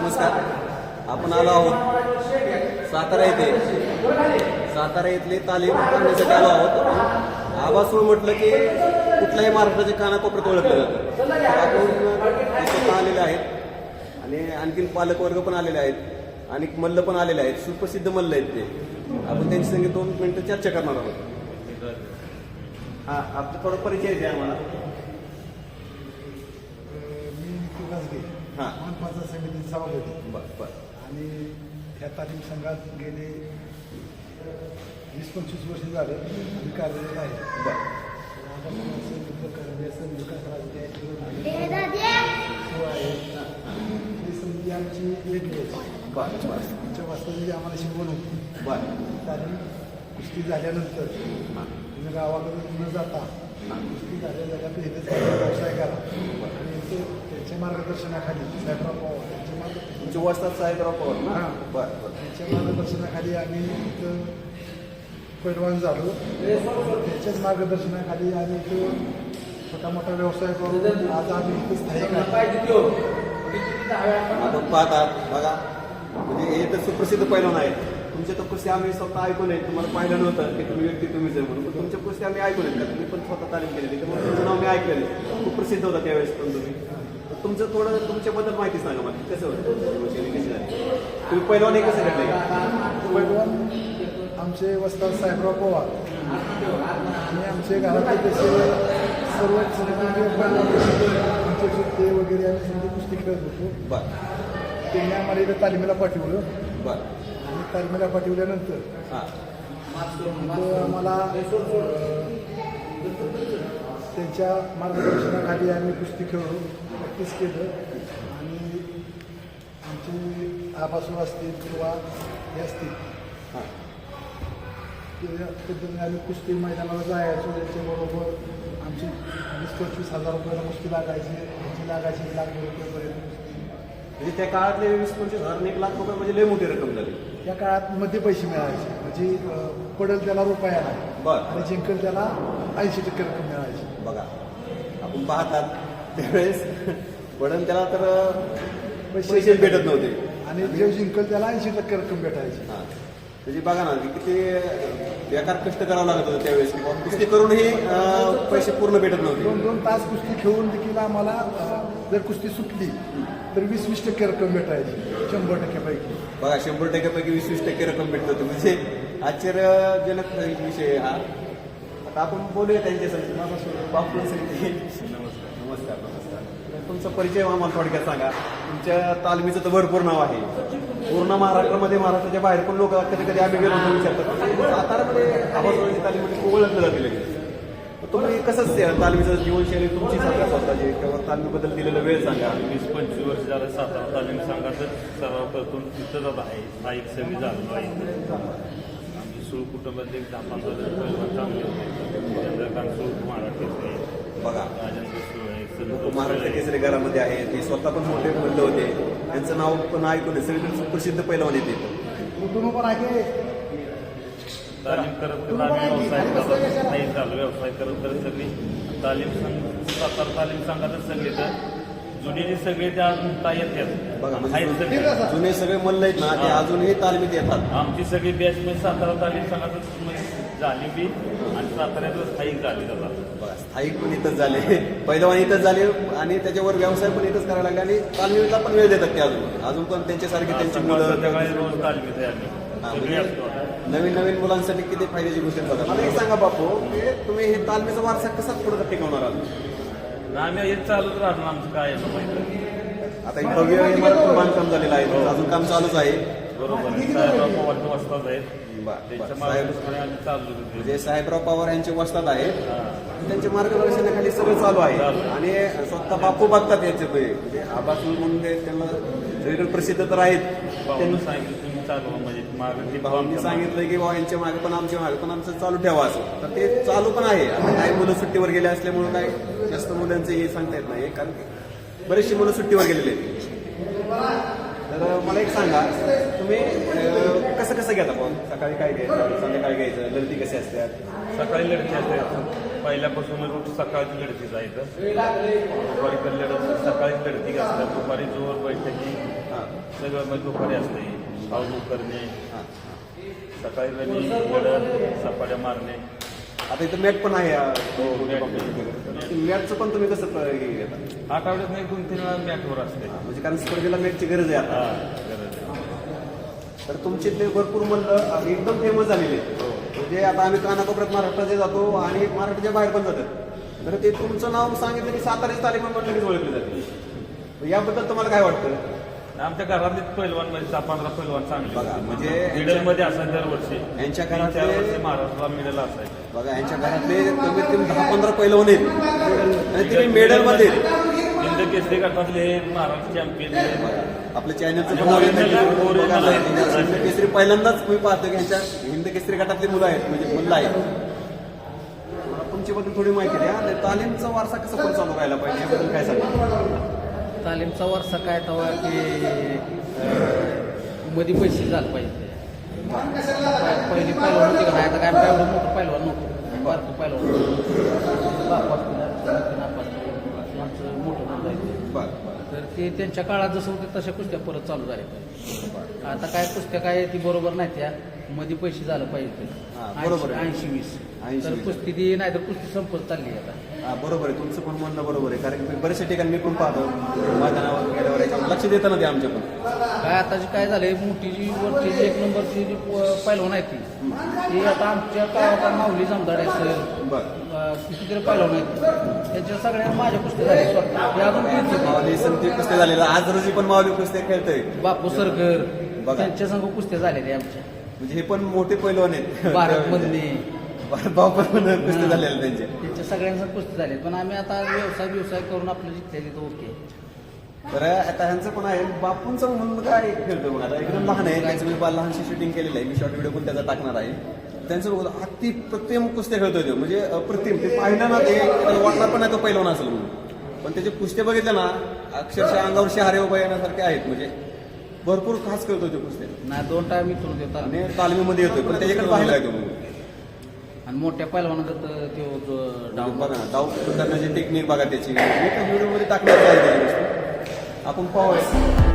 नमस्कार. आपण आलो आहोत सातारा येथे सातारा येथले तालीम करण्यासाठी आलो आहोत. आपण आबासूळ म्हटलं की कुठल्याही महाराष्ट्राच्या कानाकोपऱ्यात ओळखलं जातं. तर आपण स्वतः आलेले आहेत. आणि आणखीन पालकवर्ग पण आलेले आहेत. आणि मल्ल पण आलेले आहेत. सुप्रसिद्ध मल्ल आहेत ते. आपण त्यांची संगे दोन मिनिटं चर्चा करणार आहोत. हा आपला थोडा परिचय द्या आम्हाला मी तुलाच घे हा. मनपाचा समिती सभापती बरं बरं. आणि ह्या तालीम संघात गेले वीस पंचवीस वर्ष झालं आम्ही कार्यरत आहे. ही संधी आमची वेगळी आहे. बरं बरं. आमच्या वास्तविक आम्हाला शिकवण होती. बरं. तालीम कुस्ती झाल्यानंतर तुम्ही गावाकडे न जाता व्यवसाय करा आणि त्यांच्या मार्गदर्शनाखाली साहेबराव पवार यांच्या मार्गदर्शन तुमचे वस्तात साहेबराव पवार ना? हां. बरं बरं. त्यांच्या मार्गदर्शनाखाली आम्ही इथं पैलवान झालो. त्यांच्याच मार्गदर्शनाखाली आम्ही इथं छोटा मोठा व्यवसाय करून आज आम्ही इथं स्थायिक आहे आपण पाहतात बघा. म्हणजे हे तर सुप्रसिद्ध पैलवान आहेत. तुमच्या तर कुस्ती आम्ही स्वतः ऐकून आहे तुम्हाला पाहिलं नव्हतं की तुम्ही व्यक्ती तुम्हीच आहे म्हणून. तुमच्या कुस्ती आम्ही ऐकून आहेत का तुम्ही पण स्वतः तालीम केलेली त्यामुळे तुमचं नाव मी ऐकलेलं खूप प्रसिद्ध होता त्यावेळेस पण तुम्ही. तुमचं थोडं तुमच्याबद्दल माहिती सांगा मला. कसं होतं? तुम्ही पैलवान हे कसं घडलं आमचे वस्ताद साहेबराव पवार. आणि आमचे घरातले सर्व आमचे चुलते वगैरे आम्ही कुस्ती खेळत होतो. बरं. त्यांनी आम्हाला इथं तालिमेला पाठवलं. बरं. तालिमेला पाठवल्यानंतर. इथं आम्हाला त्यांच्या मार्गदर्शनाखाली आम्ही कुस्ती खेळलो प्रॅक्टिस केलं. आणि आमचे आबासू असतील किंवा हे असतील त्या पद्धतीने आम्ही कुस्ती मैदानाला जायचो. त्यांच्याबरोबर आमची वीस पंचवीस हजार रुपयाला कुस्ती लागायची. त्यांची लागायची लाख रुपयेपर्यंत म्हणजे त्या काळातले वीस पंचवीस हजार एक लाख रुपये म्हणजे लय मोठी रक्कम झाली. या काळात मध्ये पैसे मिळायचे. म्हणजे पडेल त्याला रुपया बरं. आणि जिंकेल त्याला ऐंशी टक्के रक्कम मिळायची. बघा आपण पाहतात त्यावेळेस पडन त्याला तर पैसे भेटत नव्हते. आणि जे जिंकल त्याला ऐंशी टक्के रक्कम भेटायची. हा. म्हणजे बघा ना की किती बेकार कष्ट करावं लागत होतं त्यावेळेस. कुस्ती करूनही पैसे पूर्ण भेटत नव्हते. दोन दोन तास कुस्ती खेळून देखील आम्हाला जर कुस्ती सुटली तर वीस वीस टक्के रक्कम भेटायची शंभर टक्क्यापैकी बघा शंभर टक्क्यापैकी वीस वीस टक्के रक्कम भेटत होती. म्हणजे आश्चर्यजनक विषय हा. आता आपण बोलूया त्यांच्यासाठी. संगती बापू नमस्कार नमस्कार नमस्कार. तुमचा परिचय आम्हाला थोडक्यात सांगा. तुमच्या तालमीचं तर भरपूर नाव आहे. पूर्ण महाराष्ट्रामध्ये महाराष्ट्राच्या बाहेर पण लोक कधी कधी आम्ही गेलो विचारतात. सातारामध्ये आवाज तालीम ओळखलं जाते लगेच. तुम्ही कसं ते तालमीचं जीवनशैली तुमची सांगा स्वतःची किंवा तालमीबद्दल दिलेला वेळ सांगा. वीस पंचवीस वर्ष झालं सातारा तालीम संघातच सराव करतो तिथंच आहे. स्थायिक सगळी झालेलो आहे. आमची सूळ कुटुंबातले एक दहा पंधरा जण पहिलवान चांगले होते. चंद्रकांत सूळ महाराष्ट्र बघा. राजेंद्र सूळ आहे. महाराष्ट्र. केसरी घरामध्ये आहेत ते स्वतः पण मोठे म्हणलं होते. त्यांचं नाव पण ऐकून आहे. सगळीकडे प्रसिद्ध पैलवान येते. कुटुंब पण आहे. तालीम करत करत आम्ही व्यवसाय करत नाही. चालू व्यवसाय करत करत सगळी तालीम संघ सातारा तालीम संघातच सगळे तर जुनी सगळे त्या अजून काय येतात. म्हणजे. जुने सगळे मल्ल आहेत ना ते. अजूनही तालमीत येतात. आमची सगळी बॅच म्हणजे सातारा तालीम संघातच म्हणजे झाली बी आणि साताऱ्यातच स्थायिक झाली बघा स्थायिक पण इथंच झाले. पैलवान इथंच झाले आणि त्याच्यावर व्यवसाय पण इथंच करायला लागले आणि तालमीला पण वेळ देतात ते अजून. अजून पण त्यांच्यासारखी त्यांची मुलं रोज तालमीत आहे आम्ही. हा, नवीन नवीन मुलांसाठी किती फायद्याची गोष्ट बघा. मला एक सांगा बापू की तुम्ही हे तालमीचा वारसा कसा पुढे टिकवणार आहात? आम्ही हेच चालूच राहणार आमचं काय आता एक भव्य इमारत बांधकाम झालेलं आहे. अजून काम चालूच आहे. बरोबर. साहेबराव पवारचे वस्ताद आहेत होतो. म्हणजे साहेबराव पवार यांचे वस्तात आहेत. हा. त्यांच्या मार्गदर्शनाखाली सगळं चालू आहे. आणि स्वतः बापू बघतात याचे म्हणजे आबासूल म्हणून ते त्यांना प्रसिद्ध तर आहेत. त्यांनी सांगितलं. चालू म्हणजे मागे भावांनी सांगितलं की बाबा यांच्या मागे पण आमच्या मागे पण आमचं चालू ठेवा असं. तर ते चालू पण आहे. आता काही मुलं सुट्टीवर गेले असल्यामुळे काय जास्त मुलांचं हे सांगता येत नाही. कारण की बरेचशी मुलं सुट्टीवर गेलेले आहेत. तर मला एक सांगा. तुम्ही कसं कसं घेता पण सकाळी काय घ्यायचं संध्याकाळी घ्यायचं? लढती कशी असतात? सकाळी लढती असते पहिल्यापासून रोज सकाळची लढती जायचं दुपारी पण लढत सकाळी लढती असतात. दुपारी जोर बैठकी सगळं दुपारी असते. अवघड करणे हां. सकाळी रनिंग गडर सपाट्या मारणे. आता इथं मॅट पण आहे हो. मॅटचं पण तुम्ही कसं हे घेता? आठवड्यात एक दोन तीन वेळा मॅटवर असते. म्हणजे कारण स्पर्धेला मॅटची गरज आहे आता. हा गरज आहे. तर तुमचे ते भरपूर म्हणलं एकदम फेमस झालेले आहेत. म्हणजे आता आम्ही कानाकोपऱ्यात महाराष्ट्राचे जातो आणि महाराष्ट्राच्या बाहेर पण जातात. तर ते तुमचं नाव सांगितलं की साताऱ्याची तालीम म्हटलं की ओळखले जाते. याबद्दल तुम्हाला काय वाटतं? आमच्या घरातले पैलवान म्हणजे दहा पंधरा पैलवान चांगले. बघा, म्हणजे मिडलमध्ये असायचे दरवर्षी. यांच्या तीन चार वर्षी महाराष्ट्राला मिडल असायचे. बघा यांच्या घरातले कमीत कमी दहा पंधरा पैलवान आहेत. आणि ते मेडलमध्ये आहेत. हिंद केसरी गटातले महाराष्ट्र चॅम्पियन आपल्या चॅनलचं. हिंद केसरी पहिल्यांदाच मी पाहतो की ह्यांच्या हिंद केसरी गटातली मुलं आहेत म्हणजे मुलं आहेत. तुमच्याबद्दल थोडी माहिती द्या. तालीमचा वारसा कसं पण चालू राहायला पाहिजे याबद्दल काय सांगा तालीमचा वारसा काय तवा की मध्ये पैसे झालं पाहिजे पहिली पहिलवान होती का नाही आता काय आमच्या एवढं मोठं पहिलवान नव्हतं बारकं पहिलवान होतं. आमचं मोठं मुलं तर ते त्यांच्या काळात जसं होते तशा कुस्त्या परत चालू झाल्या आता काय कुस्त्या काय ती बरोबर नाही त्या मध्ये पैसे झालं पाहिजे. हा, बरोबर आहे. ऐंशी वीस. 80 तर वीस. कुस्ती ती नाही तर कुस्ती संपत चालली आता. हा बरोबर आहे. तुमचं पण म्हणणं बरोबर आहे. कारण की बऱ्याचशा ठिकाणी मी पण पाहतो मैदानावर गेल्यावर याच्यावर. लक्ष देताना ते आमच्या पण. काय आता जी काय झालंय मोठी जी वरची जी एक नंबरची जी प- पैलवान आहे ती ती आता आमच्या गावात माऊली जमदाडे असेल बरं. अं, कितीतरी पैलवान आहेत. त्यांच्या सगळ्या माझ्या कुस्ती झाल्या स्वतः. ते अजून आहेत. माऊली संती कुस्त्या झालेला आज रोजी पण माऊली कुस्त्या खेळतोय. बापू सरकर. बघा. त्यांच्या संघ कुस्त्या झालेल्या आमच्या. म्हणजे हे पण मोठे पैलवान आहेत. भारत मधले पण त्यांचे. त्यांच्या सगळ्यांचा कुस्ती झाले. पण आम्ही आता व्यवसाय व्यवसाय करून आपलं जिंकले तिथं ओके. तर आता ह्यांचं पण आहे. बापूंचं म्हणून काय खेळतोय मग आता? एकदम लहान आहे. त्याचं मी बा- लहानशी शूटिंग केलेलं आहे. मी शॉर्ट व्हिडिओ पण त्याचा टाकणार आहे. त्यांचं बघू अति प्रतिम कुस्त्या खेळतोय तो. म्हणजे अप्रतिम ते पाहिलं ना ते वाटणार पण नाही तो पहिलवान असेल म्हणून. पण त्याचे कुस्त्या बघितल्या ना अक्षरशः अंगावर शहारे उभा येण्यासारखे आहेत. म्हणजे भरपूर खास खेळतोय ते कुस्त्या. नाही दोन टाइम इथून देतात. आणि तालमीमध्ये येतोय पण त्याच्याकडे पाहिलं आहे आणि मोठ्या पैलवानागत तो जो डाऊन बघा डाऊट करण्याची टेक्निक बघा त्याची. व्हिडिओमध्ये टाकणार आपण पाहूया.